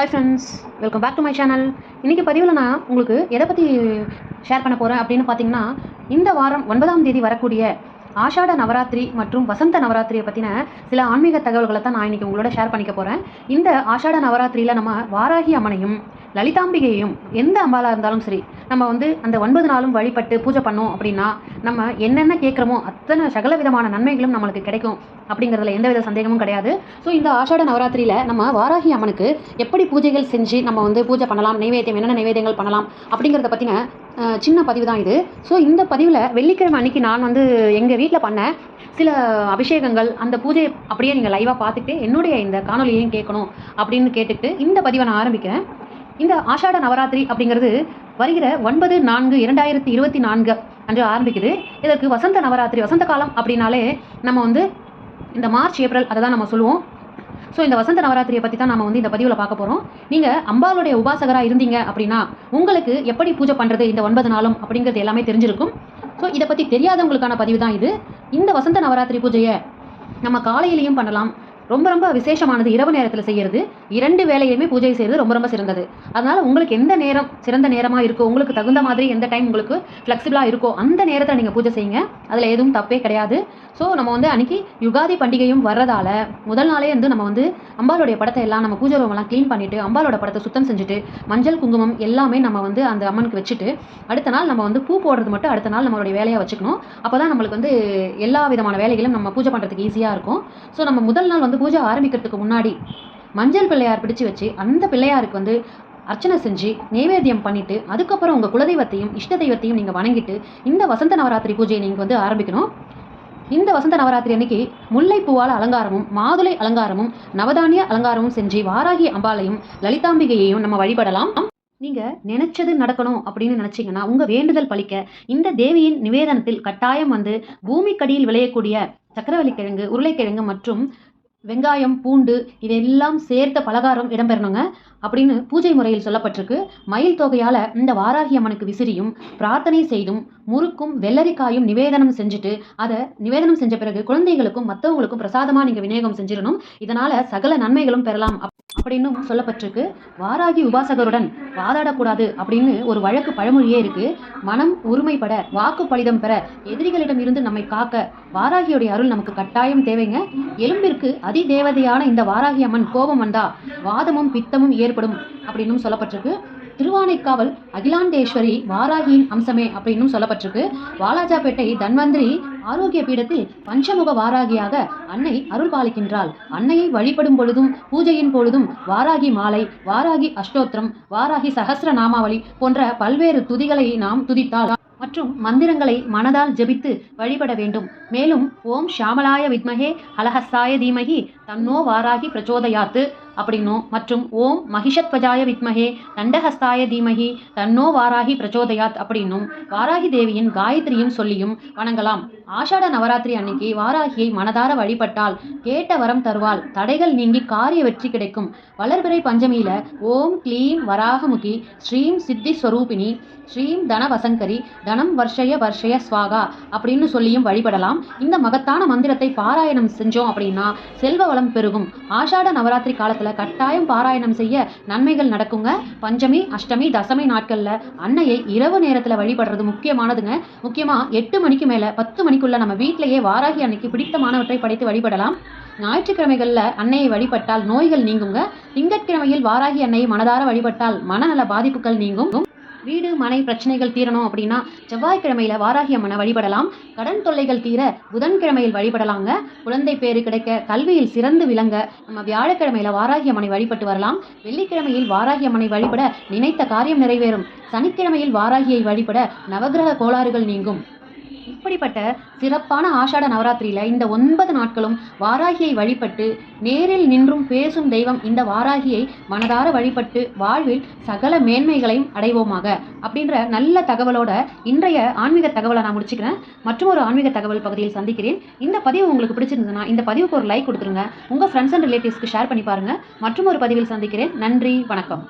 Hi friends welcome back to my channel இன்றைக்கி பதிவில் நான் உங்களுக்கு எதை பற்றி ஷேர் பண்ண போகிறேன் அப்படின்னு பார்த்தீங்கன்னா இந்த வாரம் ஒன்பதாம் தேதி வரக்கூடிய ஆஷாட நவராத்திரி மற்றும் வசந்த நவராத்திரியை பற்றின சில ஆன்மீக தகவல்களை தான் நான் இன்றைக்கி உங்களோட ஷேர் பண்ணிக்க போகிறேன் இந்த ஆஷாட நவராத்திரியில் நம்ம வாராகி அம்மனையும் லலிதாம்பிகையையும் எந்த அம்பாலாக இருந்தாலும் சரி நம்ம வந்து அந்த ஒன்பது நாளும் வழிபட்டு பூஜை பண்ணோம் அப்படின்னா நம்ம என்னென்ன கேட்குறோமோ அத்தனை சகல விதமான நன்மைகளும் நம்மளுக்கு கிடைக்கும் அப்படிங்கிறதுல எந்தவித சந்தேகமும் கிடையாது. ஸோ இந்த ஆஷாட நவராத்திரியில் நம்ம வாராகி அம்மனுக்கு எப்படி பூஜைகள் செஞ்சு நம்ம வந்து பூஜை பண்ணலாம் நைவேத்தியம் என்னென்ன நைவேத்தியங்கள் பண்ணலாம் அப்படிங்கிறத பற்றின சின்ன பதிவு தான் இது. ஸோ இந்த பதிவில் வெள்ளிக்கிழமை அன்னைக்கு நான் வந்து எங்கள் வீட்டில் பண்ண சில அபிஷேகங்கள் அந்த பூஜையை அப்படியே நீங்கள் லைவாக பார்த்துட்டு என்னுடைய இந்த காணொலியையும் கேட்கணும் அப்படின்னு கேட்டுக்கிட்டு இந்த பதிவை நான் ஆரம்பிக்கிறேன். இந்த ஆஷாட நவராத்திரி அப்படிங்கிறது வருகிற ஒன்பது நான்கு இரண்டாயிரத்தி இருபத்தி நான்கு அன்று ஆரம்பிக்குது. இதற்கு வசந்த நவராத்திரி வசந்த காலம் அப்படின்னாலே நம்ம வந்து இந்த மார்ச் ஏப்ரல் அதை தான் நம்ம சொல்லுவோம். ஸோ இந்த வசந்த நவராத்திரியை பற்றி தான் நம்ம வந்து இந்த பதிவில் பார்க்க போகிறோம் நீங்கள் அம்பாளுடைய உபாசகராக இருந்தீங்க அப்படின்னா உங்களுக்கு எப்படி பூஜை பண்ணுறது இந்த ஒன்பது நாளும் அப்படிங்கிறது எல்லாமே தெரிஞ்சிருக்கும். ஸோ இதை பற்றி தெரியாதவங்களுக்கான பதிவு தான் இது. இந்த வசந்த நவராத்திரி பூஜையை நம்ம காலையிலையும் பண்ணலாம் ரொம்ப ரொம்ப விசேஷமானது இரவு நேரத்தில் செய்கிறது இரண்டு வேலையுமே பூஜை செய்கிறது ரொம்ப ரொம்ப சிறந்தது. அதனால் உங்களுக்கு எந்த நேரம் சிறந்த நேரமாக இருக்கோ உங்களுக்கு தகுந்த மாதிரி எந்த டைம் உங்களுக்கு ஃப்ளெக்சிபிளாக இருக்கோ அந்த நேரத்தில் நீங்கள் பூஜை செய்யுங்க. அதில் எதுவும் தப்பே கிடையாது. ஸோ நம்ம வந்து அன்றைக்கி யுகாதி பண்டிகையும் வர்றதால முதல் நாளே வந்து நம்ம வந்து அம்பாளுடைய படத்தை எல்லாம் நம்ம பூஜை ரூமெல்லாம் க்ளீன் பண்ணிவிட்டு அம்பாளோட படத்தை சுத்தம் செஞ்சுட்டு மஞ்சள் குங்குமம் எல்லாமே நம்ம வந்து அந்த அம்மனுக்கு வச்சுட்டு அடுத்த நாள் நம்ம வந்து பூ போடுறது மட்டும் அடுத்த நாள் நம்மளுடைய வேலையாக வச்சுக்கணும். அப்போ தான் நம்மளுக்கு வந்து எல்லா விதமான வேலைகளும் நம்ம பூஜை பண்ணுறதுக்கு ஈஸியாக இருக்கும். ஸோ நம்ம முதல் நாள் வந்து பூஜை ஆரம்பிக்கிறதுக்கு முன்னாடி மஞ்சள் பிள்ளையார் பிடிச்சு வச்சு அந்த பிள்ளையாருக்கு வந்து அர்ச்சனை செஞ்சு நைவேத்தியம் பண்ணிட்டு அதுக்கப்புறம் உங்கள் குலதெய்வத்தையும் இஷ்ட தெய்வத்தையும் நீங்கள் வணங்கிட்டு இந்த வசந்த நவராத்திரி பூஜையை நீங்கள் வந்து ஆரம்பிக்கணும். இந்த வசந்த நவராத்திரி அன்னைக்கு முல்லைப்பூவால் அலங்காரமும் மாதுளை அலங்காரமும் நவதானிய அலங்காரமும் செஞ்சு வாராகி அம்பாளையும் லலிதாம்பிகையையும் நம்ம வழிபடலாம். நீங்கள் நினைச்சது நடக்கணும் அப்படின்னு நினச்சிங்கன்னா உங்கள் வேண்டுதல் பழிக்க இந்த தேவியின் நிவேதனத்தில் கட்டாயம் வந்து பூமிக்கடியில் விளையக்கூடிய சக்கரவள்ளி கிழங்கு உருளைக்கிழங்கு மற்றும் வெங்காயம் பூண்டு இதெல்லாம் சேர்த்த பலகாரம் இடம்பெறணுங்க. அப்படின்னு பூஜை முறையில் சொல்லப்பட்டிருக்கு. மயில் தொகையால் இந்த வாராகி அம்மனுக்கு விசிறியும் பிரார்த்தனை செய்தும் முறுக்கும் வெள்ளரிக்காயும் நிவேதனம் செஞ்சுட்டு அதை நிவேதனம் செஞ்ச பிறகு குழந்தைகளுக்கும் மற்றவங்களுக்கும் பிரசாதமாக நீங்கள் விநியோகம் செஞ்சிடணும். இதனால் சகல நன்மைகளும் பெறலாம் அப்- அப்படின்னும் சொல்லப்பட்டிருக்கு. வாராகி உபாசகருடன் வாதாடக்கூடாது அப்படின்னு ஒரு வழக்கு பழமொழியே இருக்கு. மனம் உரிமைப்பட வாக்கு பலிதம் பெற எதிரிகளிடம் இருந்து நம்மை காக்க வாராகியுடைய அருள் நமக்கு கட்டாயம் தேவைங்க. எலும்பிற்கு அதிதேவதையான இந்த வாராகி அம்மன் கோபம் வந்தா வாதமும் பித்தமும் ஏற்படும் அப்படின்னும் சொல்லப்பட்டிருக்கு. திருவானைக்காவல் அகிலாண்டேஸ்வரி வாராகியின் அம்சமே அப்படின்னும் சொல்லப்பட்டிருக்கு. வாலாஜாபேட்டை தன்வந்திரி ஆரோக்கிய பீடத்தில் பஞ்சமுக வாராகியாக அன்னை அருள் பாலிக்கின்றாள் அன்னையை வழிபடும் பொழுதும் பூஜையின் பொழுதும் வாராகி மாலை வாராகி அஷ்டோத்திரம் வாராகி சகசிர நாமாவளி போன்ற பல்வேறு துதிகளை நாம் துதித்தால் மற்றும் மந்திரங்களை மனதால் ஜெபித்து வழிபட வேண்டும். மேலும் ஓம் ஷாமலாய வித்மகே அலஹஸ்தாய தீமகி தன்னோ வாராகி பிரச்சோதயாத்து அப்படின்னும் மற்றும் ஓம் மகிஷத்வஜாய வித்மகே தண்டஹஸ்தாய தீமகி தன்னோ வாராகி பிரச்சோதயாத் அப்படின்னும் வாராகி தேவியின் காயத்ரியும் சொல்லியும் வணங்கலாம். ஆஷாட நவராத்திரி அன்னைக்கு வாராகியை மனதார வழிபட்டால் கேட்ட வரம் தருவாள். தடைகள் நீங்கி காரிய வெற்றி கிடைக்கும். வளர்பிறை பஞ்சமியில ஓம் க்ளீம் வராகமுகி ஸ்ரீம் சித்தி ஸ்வரூபிணி ஸ்ரீம் தன வசங்கரி தனம் வர்ஷய வர்ஷய ஸ்வாகா அப்படின்னு சொல்லியும் வழிபடலாம். இந்த மகத்தான மந்திரத்தை பாராயணம் செஞ்சோம் அப்படின்னா செல்வ வளம் பலம் பெருகும். ஆஷாட நவராத்திரி காலத்துல கட்டாயம் பாராயணம் செய்ய நன்மைகள் நடக்குங்க. பஞ்சமி அஷ்டமி தசமி நாட்கள்ல அன்னையை இரவு நேரத்துல வழிபடுறது முக்கியமானதுங்க. முக்கியமா எட்டு மணிக்கு மேல பத்து மணிக்குள்ள நம்ம வீட்டிலேயே வாராகி அன்னைக்கு பிடித்தமானவற்றை படைத்து வழிபடலாம். ஞாயிற்றுக்கிழமைகளில் அன்னையை வழிபட்டால் நோய்கள் நீங்குங்க. திங்கட்கிழமையில் வாராகி அன்னையை மனதார வழிபட்டால் மனநல பாதிப்புகள் நீங்கும். வீடு மனை பிரச்சனைகள் தீரணும் அப்படின்னா செவ்வாய்க்கிழமையில வாராகி அம்மனை வழிபடலாம். கடன் தொல்லைகள் தீர புதன்கிழமையில் வழிபடலாங்க. குழந்தை பேரு கிடைக்க கல்வியில் சிறந்து விளங்க நம்ம வியாழக்கிழமையில வாராகி அம்மனை வழிபட்டு வரலாம். வெள்ளிக்கிழமையில் வாராகி அம்மனை வழிபட நினைத்த காரியம் நிறைவேறும். சனிக்கிழமையில் வாராகியை வழிபட நவக்கிரக கோளாறுகள் நீங்கும். இப்படிப்பட்ட சிறப்பான ஆஷாட நவராத்திரியில இந்த ஒன்பது நாட்களும் வாராகியை வழிபட்டு நேரில் நின்றும் பேசும் தெய்வம் இந்த வாராகியை மனதார வழிபட்டு வாழ்வில் சகல மேன்மைகளையும் அடைவோமாக அப்படின்ற நல்ல தகவலோட இன்றைய ஆன்மீக தகவலை நான் முடிச்சுக்கிறேன். மற்றும் ஒரு ஆன்மீக தகவல் பகுதியில் சந்திக்கிறேன். இந்த பதிவு உங்களுக்கு பிடிச்சிருந்ததுன்னா இந்த பதிவுக்கு ஒரு லைக் கொடுத்துருங்க. உங்கள் ஃப்ரெண்ட்ஸ் அண்ட் ரிலேட்டிவ்ஸ்க்கு ஷேர் பண்ணி பாருங்க. மற்றும் ஒரு பதிவில் சந்திக்கிறேன். நன்றி வணக்கம்.